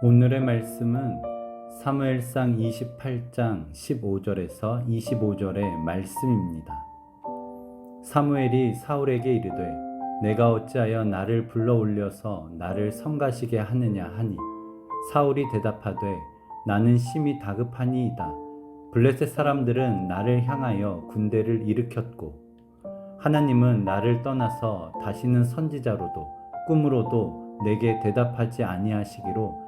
오늘의 말씀은 사무엘상 28장 15절에서 25절의 말씀입니다. 사무엘이 사울에게 이르되 내가 어찌하여 나를 불러 올려서 나를 성가시게 하느냐 하니 사울이 대답하되 나는 심히 다급하니이다. 블레셋 사람들은 나를 향하여 군대를 일으켰고 하나님은 나를 떠나서 다시는 선지자로도 꿈으로도 내게 대답하지 아니하시기로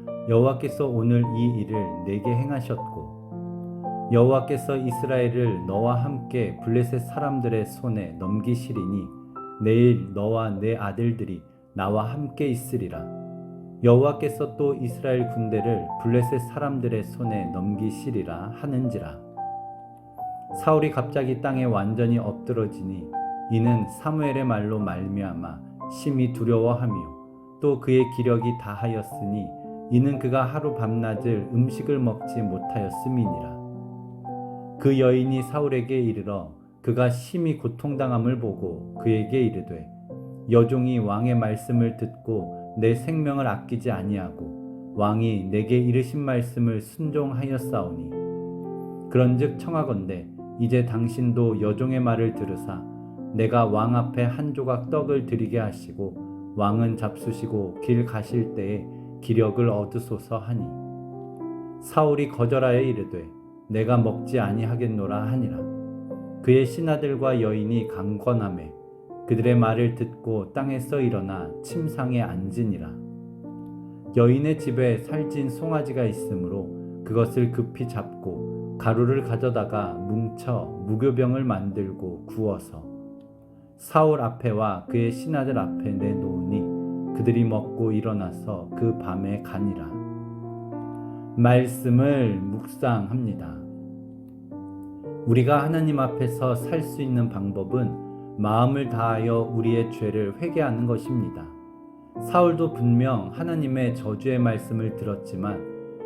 여호와께서 오늘 이 일을 내게 행하셨고 여호와께서 이스라엘을 너와 함께 블레셋 사람들의 손에 넘기시리니 내일 너와 내 아들들이 나와 함께 있으리라. 여호와께서 또 이스라엘 군대를 블레셋 사람들의 손에 넘기시리라 하는지라. 사울이 갑자기 땅에 완전히 엎드러지니 이는 사무엘의 말로 말미암아 심히 두려워하며 또 그의 기력이 다하였으니 이는 그가 하루 밤낮을 음식을 먹지 못하였음이니라. 그 여인이 사울에게 이르러 그가 심히 고통당함을 보고 그에게 이르되 여종이 왕의 말씀을 듣고 내 생명을 아끼지 아니하고 왕이 내게 이르신 말씀을 순종하였사오니 그런즉 청하건대 이제 당신도 여종의 말을 들으사 내가 왕 앞에 한 조각 떡을 드리게 하시고 왕은 잡수시고 길 가실 때에 기력을 얻으소서 하니 사울이 거절하여 이르되 내가 먹지 아니하겠노라 하니라. 그의 신하들과 여인이 강권함에 그들의 말을 듣고 땅에서 일어나 침상에 앉으니라. 여인의 집에 살찐 송아지가 있으므로 그것을 급히 잡고 가루를 가져다가 뭉쳐 무교병을 만들고 구워서 사울 앞에와 그의 신하들 앞에 내놓으니 그들이 먹고 일어나서 그 밤에 가니라. 말씀을 묵상합니다. 우리가 하나님 앞에서 살 수 있는 방법은 마음을 다하여 우리의 죄를 회개하는 것입니다. 사울도 분명 하나님의 저주의 말씀을 들었지만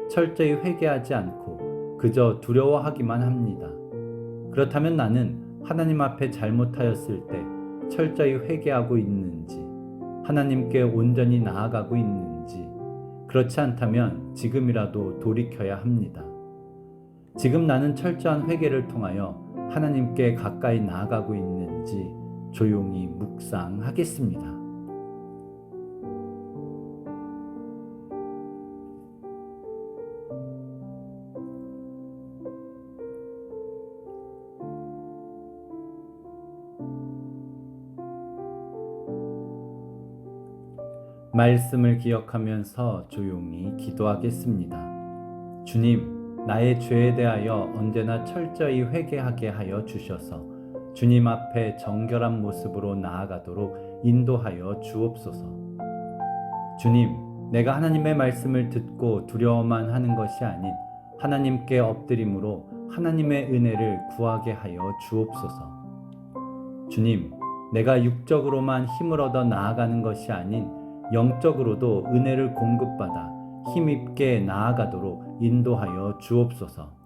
철저히 회개하지 않고 그저 두려워하기만 합니다. 그렇다면 나는 하나님 앞에 잘못하였을 때 철저히 회개하고 있는지, 하나님께 온전히 나아가고 있는지, 그렇지 않다면 지금이라도 돌이켜야 합니다. 지금 나는 철저한 회개를 통하여 하나님께 가까이 나아가고 있는지 조용히 묵상하겠습니다. 말씀을 기억하면서 조용히 기도하겠습니다. 주님, 나의 죄에 대하여 언제나 철저히 회개하게 하여 주셔서 주님 앞에 정결한 모습으로 나아가도록 인도하여 주옵소서. 주님, 내가 하나님의 말씀을 듣고 두려워만 하는 것이 아닌 하나님께 엎드림으로 하나님의 은혜를 구하게 하여 주옵소서. 주님, 내가 육적으로만 힘을 얻어 나아가는 것이 아닌 영적으로도 은혜를 공급받아 힘있게 나아가도록 인도하여 주옵소서.